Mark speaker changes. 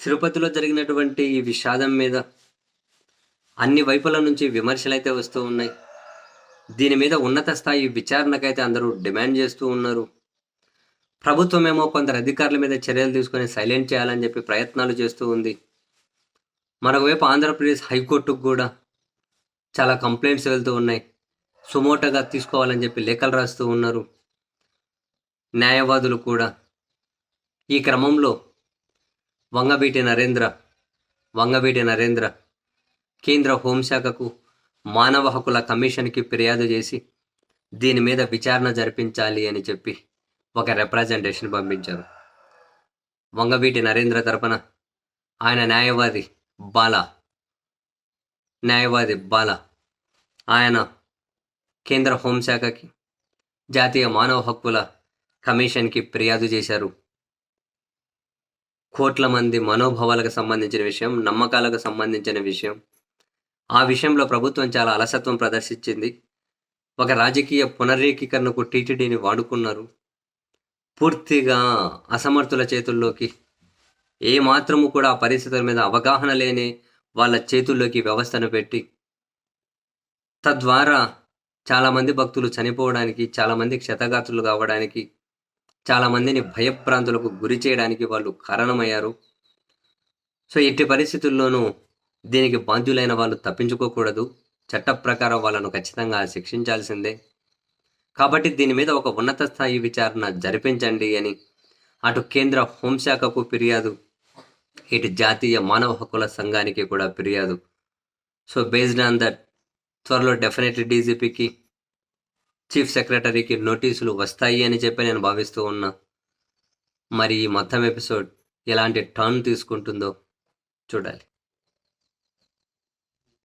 Speaker 1: తిరుపతిలో జరిగినటువంటి ఈ విషాదం మీద అన్ని వైపుల నుంచి విమర్శలు అయితే వస్తూ ఉన్నాయి. దీని మీద ఉన్నత స్థాయి విచారణకైతే అందరూ డిమాండ్ చేస్తూ ఉన్నారు. ప్రభుత్వమేమో కొందరు అధికారుల మీద చర్యలు తీసుకొని సైలెంట్ చేయాలని చెప్పి ప్రయత్నాలు చేస్తూ ఉంది. మరొకవైపు ఆంధ్రప్రదేశ్ హైకోర్టుకు కూడా చాలా కంప్లైంట్స్ వెళ్తూ ఉన్నాయి. సుమోటగా తీసుకోవాలని చెప్పి లేఖలు రాస్తూ ఉన్నారు. న్యాయవాదులు కూడా ఈ క్రమంలో వంగవీటి నరేంద్ర వంగవీటి నరేంద్ర. కేంద్ర హోంశాఖకు మానవ హక్కుల కమిషన్కి ఫిర్యాదు చేసి దీని మీద విచారణ జరిపించాలి అని చెప్పి ఒక రిప్రజెంటేషన్ పంపించారు. వంగవీటి నరేంద్ర తరపున ఆయన న్యాయవాది బాల న్యాయవాది బాల. ఆయన కేంద్ర హోంశాఖకి జాతీయ మానవ హక్కుల కమిషన్కి ఫిర్యాదు చేశారు. కోట్ల మంది మనోభావాలకు సంబంధించిన విషయం నమ్మకాలకు సంబంధించిన విషయం. ఆ విషయంలో ప్రభుత్వం చాలా అలసత్వం ప్రదర్శించింది. ఒక రాజకీయ పునరేకీకరణకు టీటీడీని వాడుకున్నారు. పూర్తిగా అసమర్థుల చేతుల్లోకి ఏ మాత్రము కూడా ఆ పరిస్థితుల మీద అవగాహన లేని వాళ్ళ చేతుల్లోకి వ్యవస్థను పెట్టి తద్వారా చాలామంది భక్తులు చనిపోవడానికి చాలామంది క్షతగాత్రులు కావడానికి చాలామందిని భయప్రాంతులకు గురి చేయడానికి వాళ్ళు కారణమయ్యారు. సో ఎట్టి పరిస్థితుల్లోనూ దీనికి బాధ్యులైన వాళ్ళు తప్పించుకోకూడదు. చట్ట ప్రకారం వాళ్ళను ఖచ్చితంగా శిక్షించాల్సిందే. కాబట్టి దీని మీద ఒక ఉన్నత స్థాయి విచారణ జరిపించండి అని అటు కేంద్ర హోంశాఖకు ఫిర్యాదు ఇటు జాతీయ మానవ హక్కుల సంఘానికి కూడా ఫిర్యాదు. సో బేస్డ్ ఆన్ దట్ త్వరలో డెఫినెట్లీ డీజీపీకి చీఫ్ సెక్రటరీకి నోటీసులు వస్తాయి అని చెప్పి నేను భావిస్తూ ఉన్నా. మరి ఈ మొత్తం ఎపిసోడ్ ఎలాంటి టర్న్ తీసుకుంటుందో చూడాలి.